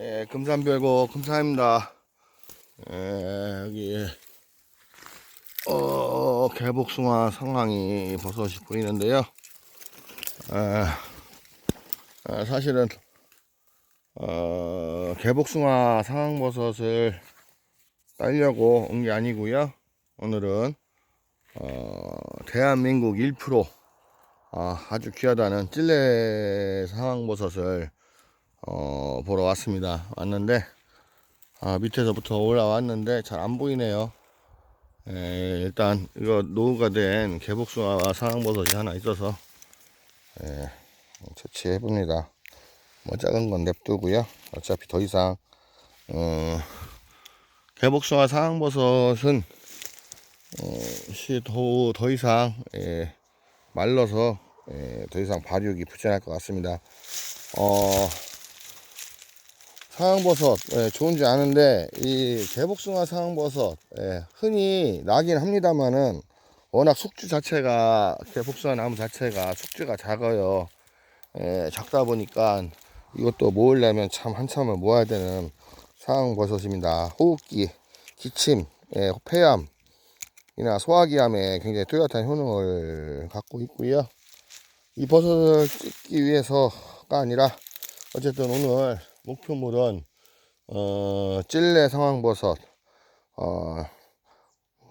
예, 금산별고 금산입니다. 예, 여기 어, 개복숭아 상황이 버섯이 보이는데요. 아, 아, 사실은 어, 개복숭아 상황버섯을 따려고 온 게 아니고요. 오늘은 어, 대한민국 1% 아, 아주 귀하다는 찔레 상황버섯을 어, 보러 왔습니다. 왔는데, 아, 밑에서부터 올라왔는데 잘 안 보이네요. 에, 일단, 이거 노후가 된 개복숭아 상황버섯이 하나 있어서, 에, 채취해 봅니다. 뭐 작은 건 냅두고요. 어차피 더 이상, 어, 개복숭아 상황버섯은, 어, 시, 더, 더 이상, 예, 말라서, 예, 더 이상 발육이 부진할 것 같습니다. 어, 상황버섯 예, 좋은지 아는데 이 개복숭아 상황버섯 예, 흔히 나긴 합니다만은 워낙 숙주 자체가 개복숭아 나무 자체가 숙주가 작아요. 예, 작다 보니까 이것도 모으려면 참 한참을 모아야 되는 상황버섯입니다. 호흡기 기침 예, 폐암 이나 소화기암에 굉장히 뚜렷한 효능을 갖고 있고요. 이 버섯을 찍기 위해서가 아니라 어쨌든 오늘 목표물은 어, 찔레 상황버섯 어,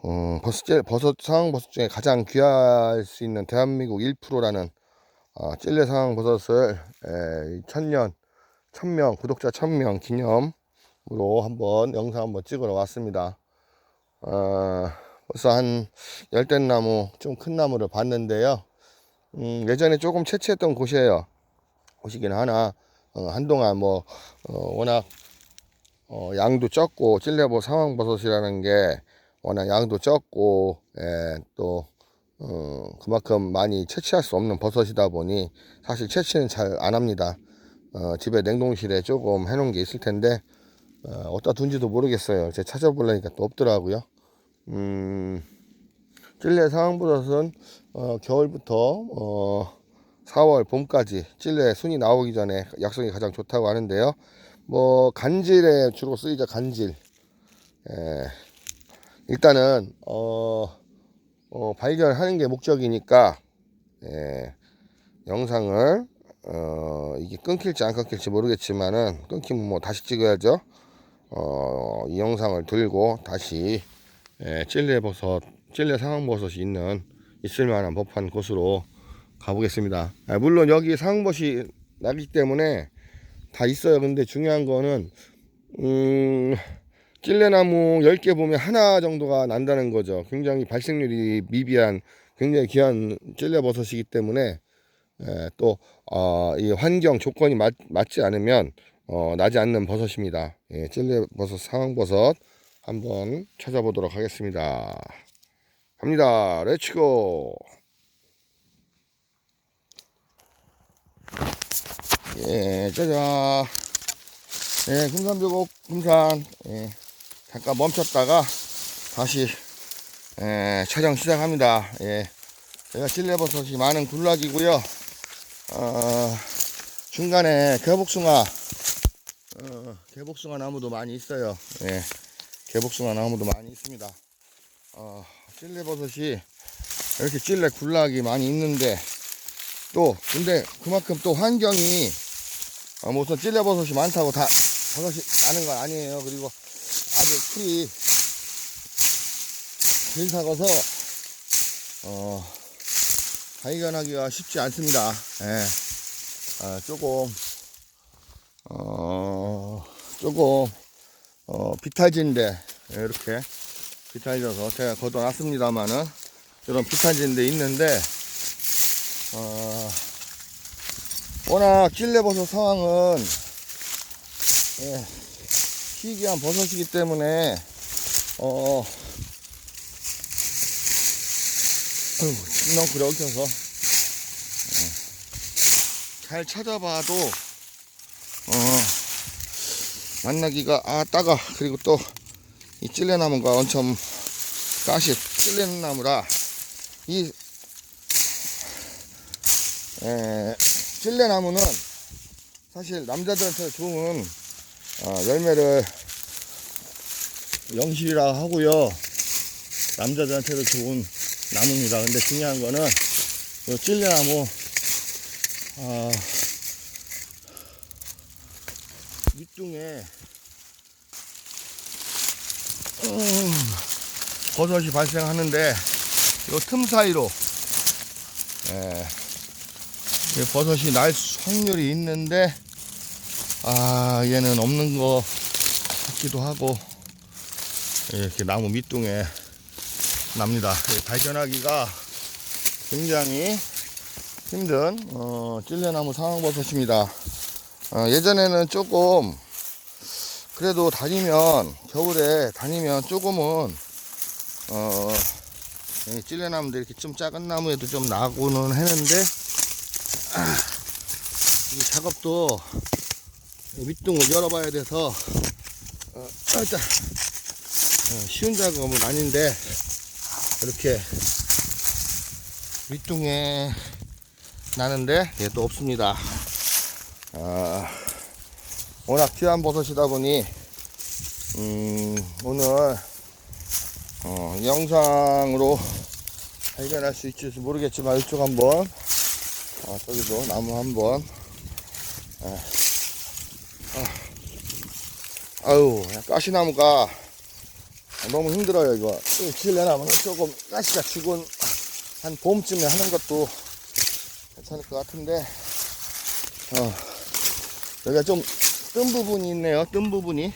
음, 버섯, 찔- 버섯 상황버섯 중에 가장 귀할 수 있는 대한민국 1%라는 어, 찔레 상황버섯을 에, 천년 천명 구독자 천명 기념으로 한번 영상 한번 찍으러 왔습니다. 어, 벌써 한 열댓 나무 좀 큰 나무를 봤는데요. 음, 예전에 조금 채취했던 곳이에요. 곳이긴 하나 어, 한동안 뭐 어, 워낙 어, 양도 적고 찔레버 상황버섯이라는 게 워낙 양도 적고 예, 또 어, 그만큼 많이 채취할 수 없는 버섯이다 보니 사실 채취는 잘 안 합니다. 어, 집에 냉동실에 조금 해놓은 게 있을 텐데 어, 어디다 둔지도 모르겠어요. 제가 찾아보려니까 또 없더라고요. 음, 찔레 상황버섯은 어, 겨울부터 어, 4월 봄까지 찔레 순이 나오기 전에 약성이 가장 좋다고 하는데요. 뭐 간질에 주로 쓰이죠 간질. 예. 일단은 어, 어, 발견하는 게 목적이니까 예. 영상을 어, 이게 끊길지 안 끊길지 모르겠지만은 끊기면 뭐 다시 찍어야죠. 어, 이 영상을 들고 다시 예, 찔레 버섯, 찔레 상황 버섯이 있는 있을 만한 법한 곳으로 가보겠습니다. 아, 물론 여기 상황버섯이 나기 때문에 다 있어요. 근데 중요한 거는 음, 찔레나무 10개 보면 하나 정도가 난다는 거죠. 굉장히 발생률이 미비한 굉장히 귀한 찔레버섯이기 때문에 에, 또 어, 이 환경 조건이 맞, 맞지 않으면 어, 나지 않는 버섯입니다. 예, 찔레버섯 상황버섯 한번 찾아보도록 하겠습니다. 갑니다. 렛츠고. 예, 짜자. 예, 금산뷰곡 금산. 예, 잠깐 멈췄다가 다시 예, 촬영 시작합니다. 예, 제가 실내버섯이 많은 군락이고요. 어, 중간에 개복숭아, 어, 개복숭아 나무도 많이 있어요. 예, 개복숭아 나무도 많이 있습니다. 어, 찔레버섯이 이렇게 찔레 군락이 많이 있는데 또 근데 그만큼 또 환경이 어, 뭐 우선 찔레버섯이 많다고 다 버섯이 나는 건 아니에요. 그리고 아주 풀이 길사가서 어, 발견하기가 쉽지 않습니다. 예. 아, 조금 어, 조금 어, 비탈진데 이렇게 비탈져서 제가 걷어놨습니다만은 이런 비탈진데 있는데 어, 워낙 찔레버섯 상황은 예, 희귀한 버섯이기 때문에 어, 아이고, 침낭풀에 얽혀서. 예, 잘 찾아봐도 어, 만나기가 아 따가. 그리고 또 이 찔레나무가 엄청 가시 찔레나무라. 이 에, 찔레나무는 사실 남자들한테 좋은 어, 열매를 영실이라 하고요. 남자들한테도 좋은 나무입니다. 근데 중요한 거는 요 찔레나무 아, 밑둥에 음, 버섯이 발생하는데 요틈 사이로 예, 이 버섯이 날 확률이 있는데 아 얘는 없는 거 같기도 하고 이렇게 나무 밑둥에 납니다. 예, 발견하기가 굉장히 힘든 어, 찔레나무 상황버섯입니다. 어, 예전에는 조금 그래도 다니면 겨울에 다니면 조금은 어, 이 찔레나무들 이렇게 좀 작은 나무에도 좀 나고는 했는데 아, 이 작업도 밑둥을 열어봐야 돼서 어, 일단 어, 쉬운 작업은 아닌데 이렇게 밑둥에 나는데 얘도 없습니다. 아, 워낙 귀한 버섯이다 보니 음, 오늘 어, 영상으로 발견할 수 있을지 모르겠지만 이쪽 한번 아, 저기도 나무 한번 아, 아, 아유 가시나무가 너무 힘들어요 이거. 이 실내나무는 조금 가시가 죽은 한 봄쯤에 하는 것도 괜찮을 것 같은데 어, 여기가 좀 뜬 부분이 있네요 뜬 부분이.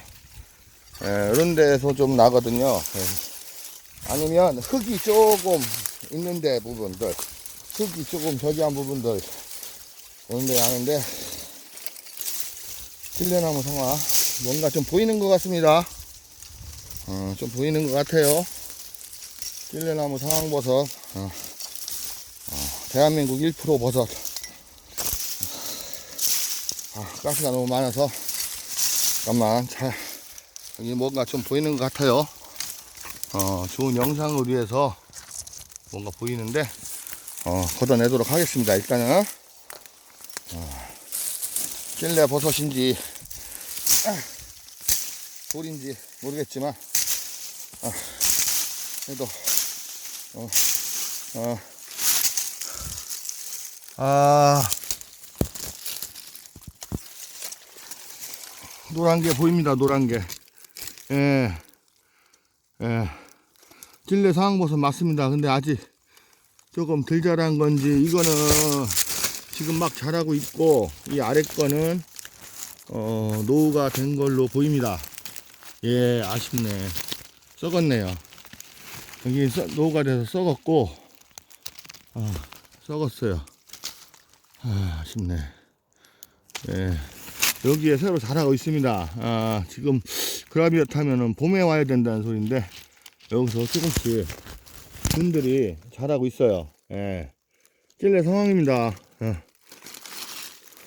예, 이런 데서 좀 나거든요. 예. 아니면 흙이 조금 있는데 부분들 흙이 조금 저기한 부분들 이런 데 나는데 실내나무 상화. 뭔가 좀 보이는 것 같습니다. 어, 좀 보이는 것 같아요. 실내나무 상황버섯. 어, 어, 대한민국 1% 버섯. 아, 가스가 너무 많아서. 잠깐만 잘 여기 뭔가 좀 보이는 것 같아요. 어, 좋은 영상을 위해서 뭔가 보이는데 어, 걷어내도록 하겠습니다 일단은. 어, 찔레 버섯인지 아, 돌인지 모르겠지만 아, 그래도 어, 어, 아 노란 게 보입니다 노란 게 예. 예. 찔레 상황버섯 맞습니다. 근데 아직 조금 덜 자란 건지 이거는 지금 막 자라고 있고 이 아래 거는 어, 노후가 된 걸로 보입니다. 예, 아쉽네. 썩었네요. 여기 써- 노후가 돼서 썩었고 어, 썩었어요. 아, 아쉽네. 예. 여기에 새로 자라고 있습니다. 아, 지금 그라비엇 하면은 봄에 와야 된다는 소리인데 여기서 조금씩 균들이 자라고 있어요. 예. 찔레 상황입니다. 예.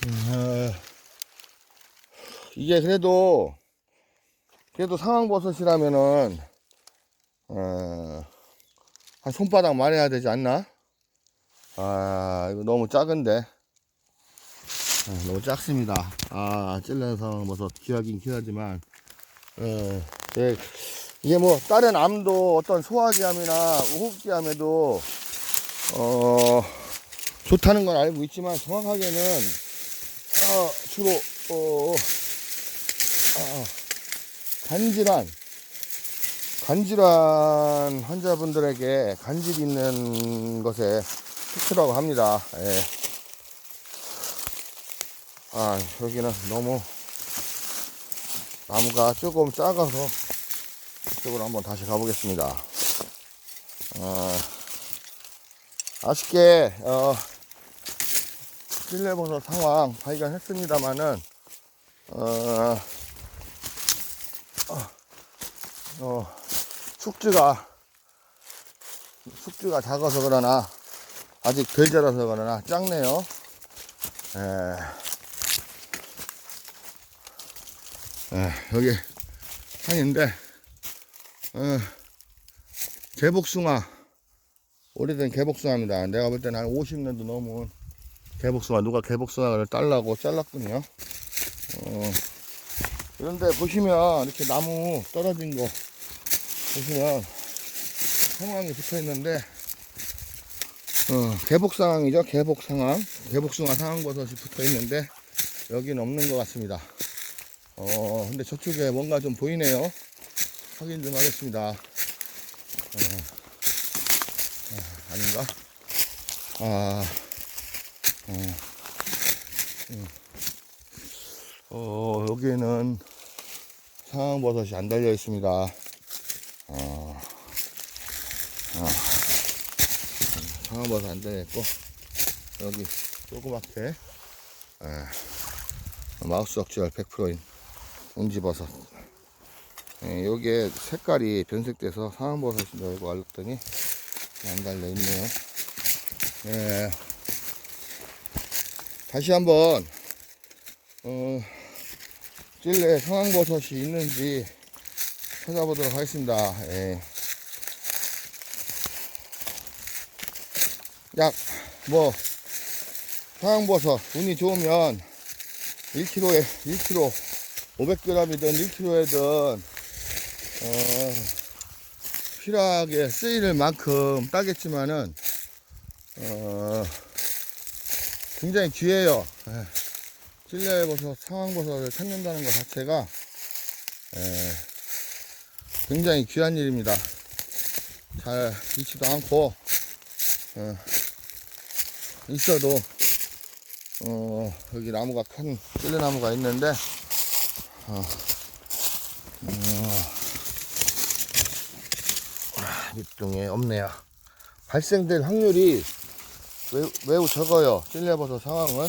아, 이게 그래도 그래도 상황버섯이라면은 어, 한 손바닥 말해야 되지 않나? 아 이거 너무 작은데 아, 너무 작습니다. 아 찔레 상황버섯 귀하긴 귀하지만 어, 예, 이게 뭐 다른 암도 어떤 소화기암이나 호흡기암에도 어, 좋다는 건 알고 있지만 정확하게는 어, 주로 어, 어, 간질환 간질환 환자분들에게 간질 있는 것에 특수라고 합니다. 예. 아 여기는 너무 나무가 조금 작아서 이쪽으로 한번 다시 가보겠습니다. 어, 아쉽게 어, 실내버섯 상황 발견했습니다만은 어, 어, 어, 숙주가 숙주가 작아서 그러나 아직 덜 자라서 그러나 작네요. 에. 예, 여기 산인데 어, 개복숭아 오래된 개복숭아입니다. 내가 볼 때는 한 50년도 넘은 개복숭아 누가 개복숭아를 딸라고 잘랐군요. 어, 그런데 보시면 이렇게 나무 떨어진 거 보시면 상황이 붙어 있는데 어, 개복 상황이죠. 개복 상황. 개복숭아 상황버섯이 붙어 있는데 여기는 없는 것 같습니다. 어, 근데 저쪽에 뭔가 좀 보이네요. 확인 좀 하겠습니다. 어, 어, 아닌가? 아, 어, 음. 어, 여기에는 상황버섯이 안 달려 있습니다. 어, 어, 상황버섯 안 달려 있고, 여기 조그맣게, 에, 마우스 억지열 100%인 웅지버섯. 예, 요게 색깔이 변색돼서 상황버섯인 줄 알고 알았더니 안 달려 있네요. 예. 다시 한번, 어, 찔레 상황버섯이 있는지 찾아보도록 하겠습니다. 예. 약, 뭐, 상황버섯, 운이 좋으면 1kg에, 1kg, 500g이든 1kg이든, 어, 필요하게 쓰일 만큼 따겠지만은, 어, 굉장히 귀해요. 예. 찔레버섯, 상황버섯을 찾는다는 것 자체가, 예, 굉장히 귀한 일입니다. 잘 있지도 않고, 어, 있어도, 어, 여기 나무가 큰 찔레나무가 있는데, 어, 어, 아, 밑둥에 없네요. 발생될 확률이 매우, 매우 적어요. 찔레버섯 상황은.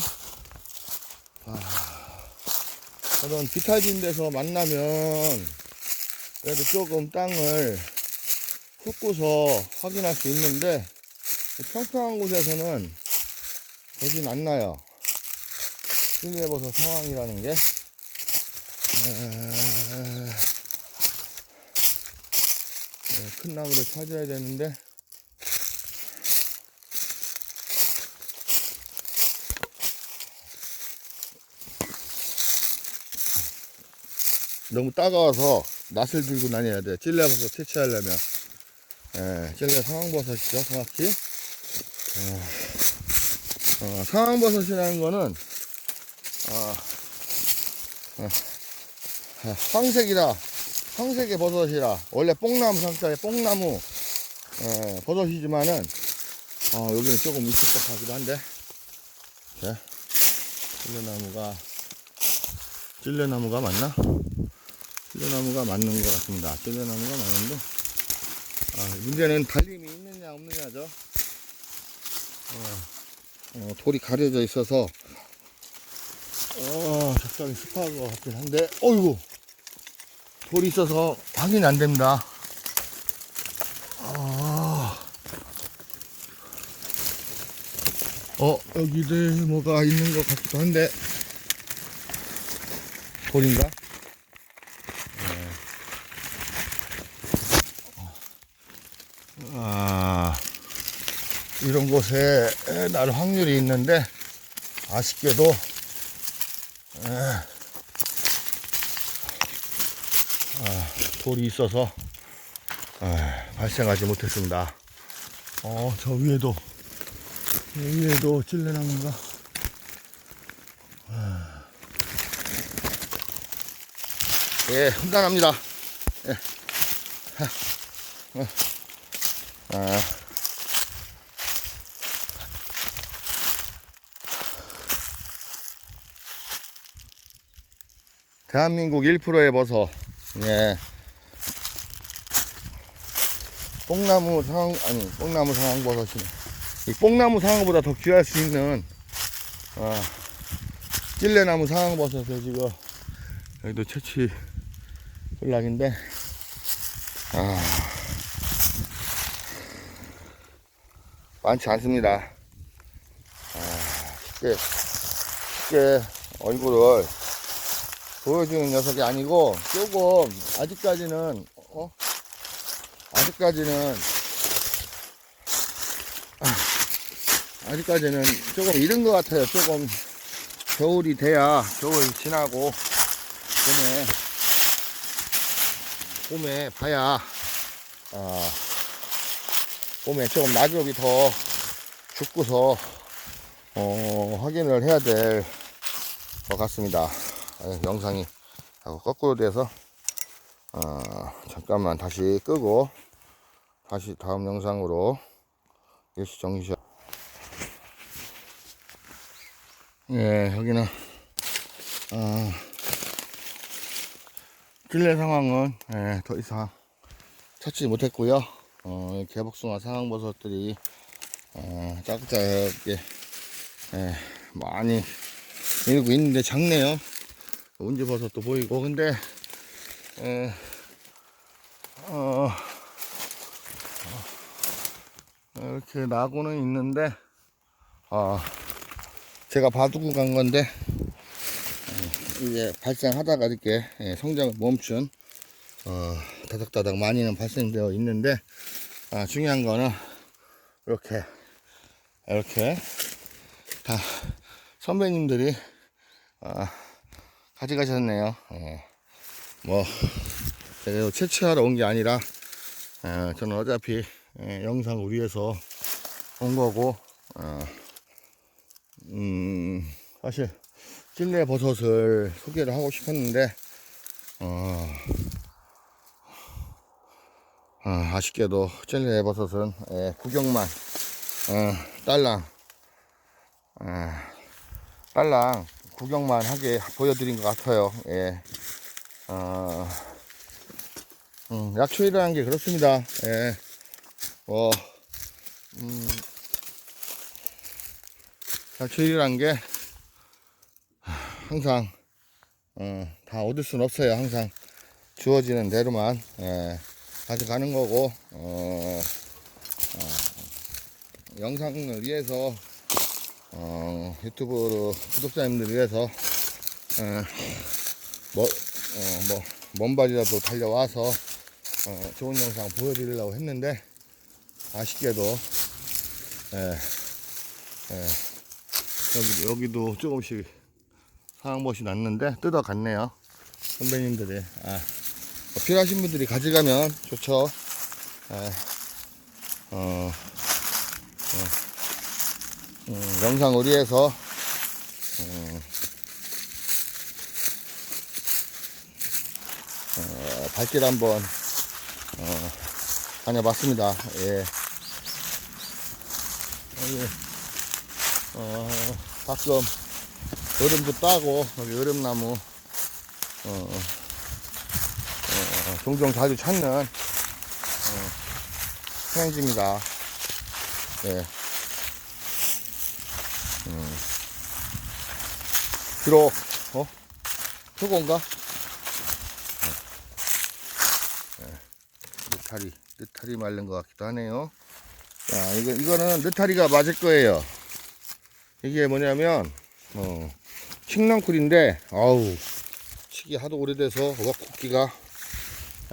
아, 그런 비탈진 데서 만나면 그래도 조금 땅을 훑고서 확인할 수 있는데 평평한 곳에서는 되진 않나요. 찔레버섯 상황이라는 게. 에, 네, 큰 나무를 찾아야 되는데 너무 따가워서 낫을 들고 다녀야 돼. 찔레버섯 채취하려면. 예, 찔레 상황버섯이죠, 정확히. 어, 어, 상황버섯이라는 거는, 어, 어, 어, 황색이라, 황색의 버섯이라, 원래 뽕나무 상자의 뽕나무, 어, 버섯이지만은, 어, 여기는 조금 같기도 한데, 자, 찔레나무가, 찔레나무가 맞나? 찔레나무가 맞는 것 같습니다. 찔레나무가 맞는데, 아, 문제는 달림이 있느냐 없느냐죠. 어, 어, 돌이 가려져 있어서, 어, 적당히 습한 것 같긴 한데, 어이구! 돌이 있어서 확인이 안 됩니다. 아, 어, 여기도 뭐가 있는 것 같기도 한데, 돌인가? 아, 이런 곳에 날 확률이 있는데 아쉽게도 에, 아, 돌이 있어서 에, 발생하지 못했습니다. 어, 저 위에도 저 위에도 찔레나무가 아. 예, 험난합니다. 예. 하. 어. 아. 대한민국 1%의 버섯. 예. 뽕나무 상황, 아니, 뽕나무 상황 버섯이네. 이 뽕나무 상황보다 더 귀할 수 있는, 아, 찔레나무 상황 버섯을 지금, 여기도 채취 군락인데, 아. 많지 않습니다. 아, 쉽게, 쉽게 얼굴을 보여주는 녀석이 아니고, 조금, 아직까지는, 어? 아직까지는, 아, 아직까지는 조금 이른 것 같아요. 조금 겨울이 돼야, 겨울 지나고, 봄에 봄에 봐야 어, 봄에 조금 낙엽이 더 죽고서 어, 확인을 해야 될 것 같습니다. 아, 영상이 거꾸로 돼서 어, 잠깐만 다시 끄고 다시 다음 영상으로 일시 정시 예 여기는 어, 실내 상황은 예, 더 이상 찾지 못했고요 어, 개복숭아 상황버섯들이 어, 짜글짜글하게 예, 많이 밀고 있는데 작네요. 운지버섯도 보이고. 근데 예, 어, 이렇게 나고는 있는데 아 제가 봐두고 간 건데 어, 이게 발생하다가 이렇게 예, 성장을 멈춘 어, 다닥다닥 많이는 발생되어 있는데 아, 중요한 거는 이렇게 이렇게 다 선배님들이 아, 가져가셨네요. 예. 뭐 제가 채취하러 온 게 아니라 어, 저는 어차피 예, 영상을 위해서 온 거고 어, 음, 사실 찔레 버섯을 소개를 하고 싶었는데 어, 어, 아 쉽게도 찔레 버섯은 예, 구경만 어, 딸랑 어, 딸랑 구경만 하게 보여드린 것 같아요. 예. 어, 음, 약초이라는 게 그렇습니다. 예. 뭐, 음, 약초이라는 게 항상 어, 다 얻을 순 없어요. 항상 주어지는 대로만 예, 가져가는 거고 어, 어, 영상을 위해서 어, 유튜브로 구독자님들 위해서 어, 뭐, 어, 뭐, 먼 발이라도 달려와서 어, 좋은 영상 보여드리려고 했는데 아쉽게도 예, 예, 여기, 여기도 조금씩 상황벗이 났는데 뜯어갔네요. 선배님들이. 아, 뭐 필요하신 분들이 가져가면 좋죠 예, 어, 음, 영상을 위해서 음, 어, 발길 한번 어, 다녀봤습니다. 예. 여기 어, 가끔 얼음도 따고 여기 얼음나무 어, 어, 어, 종종 자주 찾는 어, 휴양지입니다. 예. 들어 어? 표고인가? 네. 느타리 느타리 말른 것 같기도 하네요 자 이거, 이거는 느타리가 맞을 거예요 이게 뭐냐면 어, 칡랑쿨인데 아우 치기 하도 오래돼서 웍쿠기가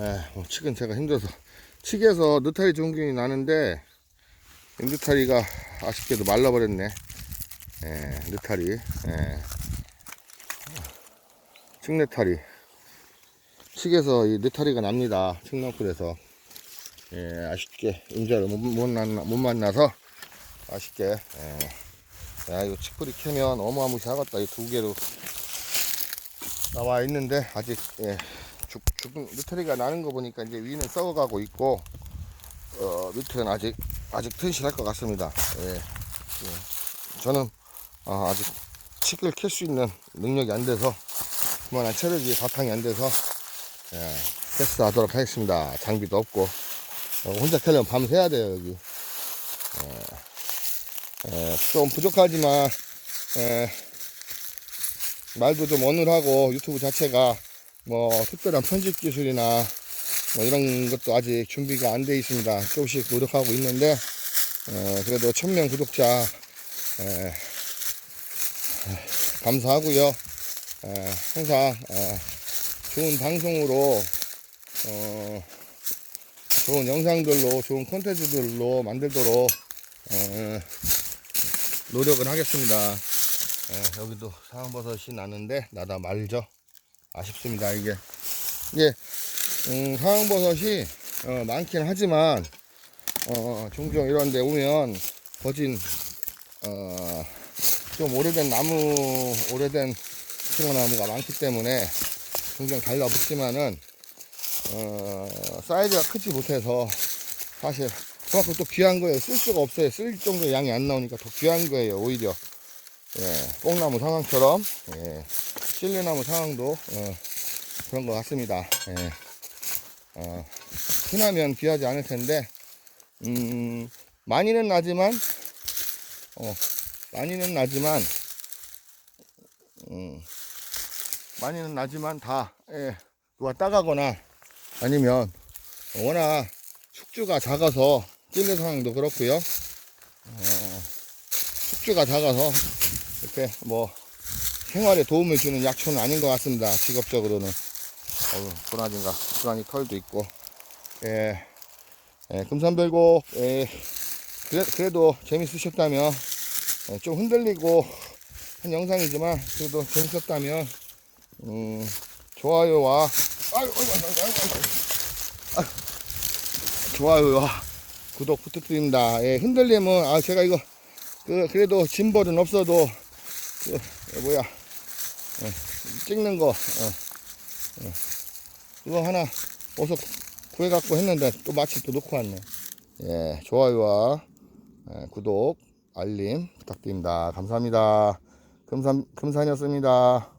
에, 뭐 칡은 제가 힘들어서. 칡에서 느타리 종균이 나는데 이 느타리가 아쉽게도 말라버렸네. 예, 느타리. 예. 칡느타리. 칡에서 이 느타리가 납니다. 칡랑풀에서. 예, 아쉽게 임자를 못, 못, 만나, 못 만나서 아쉽게 예. 야 이거 칡뿌리 캐면 어마무시하겠다. 이 두 개로 나와 있는데 아직 예, 죽, 죽은 느타리가 나는 거 보니까 이제 위는 썩어가고 있고 어, 밑은 아직 아직 튼실할 것 같습니다 예. 예. 저는 아, 아직 칡을 캘 수 있는 능력이 안 돼서 그만한 체력이 바탕이 안 돼서 예, 패스하도록 하겠습니다. 장비도 없고 어, 혼자 캐려면 밤새야 돼요 여기. 예, 예, 좀 부족하지만 예, 말도 좀 어눌하고 유튜브 자체가 뭐 특별한 편집 기술이나 뭐 이런 것도 아직 준비가 안 돼 있습니다. 조금씩 노력하고 있는데 어, 그래도 천명 구독자 예, 감사하고요. 에, 항상 에, 좋은 방송으로 어, 좋은 영상들로 좋은 콘텐츠들로 만들도록 어, 노력을 하겠습니다. 에, 여기도 상황버섯이 나는데 나다 말죠. 아쉽습니다. 이게 이게 음, 상황버섯이 어, 많긴 하지만 어, 종종 이런데 오면 거진 어, 좀 오래된 나무 오래된 싱어나무가 많기 때문에 종종 달라붙지만은 어, 사이즈가 크지 못해서 사실 그만큼 또 귀한 거예요. 쓸 수가 없어요. 쓸 정도의 양이 안 나오니까 더 귀한 거예요. 오히려 예, 뽕나무 상황처럼 예, 실리나무 상황도 어, 그런 것 같습니다. 예. 어, 흔하면 귀하지 않을 텐데 음, 많이는 나지만 어, 많이는 나지만 음, 많이는 나지만 다 예, 누가 따가거나 아니면 워낙 숙주가 작아서 찔레 상황도 그렇고요. 어, 숙주가 작아서 이렇게 뭐 생활에 도움을 주는 약초는 아닌 것 같습니다. 직업적으로는. 어우, 도라지인가. 도라지 털도 있고. 예. 예, 금산별곡, 예. 그래, 그래도 재밌으셨다면, 예, 좀 흔들리고 한 영상이지만, 그래도 재밌었다면, 음, 좋아요와, 아유, 아유, 아유, 아유, 아유, 아유. 좋아요와 구독 부탁드립니다. 예, 흔들리면, 아, 제가 이거, 그, 그래도 짐벌은 없어도, 그, 어, 뭐야, 예, 찍는 거, 어, 어, 그거 하나 어서 구해갖고 했는데 또 마치 또 놓고 왔네. 예, 좋아요와 예, 구독, 알림 부탁드립니다. 감사합니다. 금산, 금산이었습니다.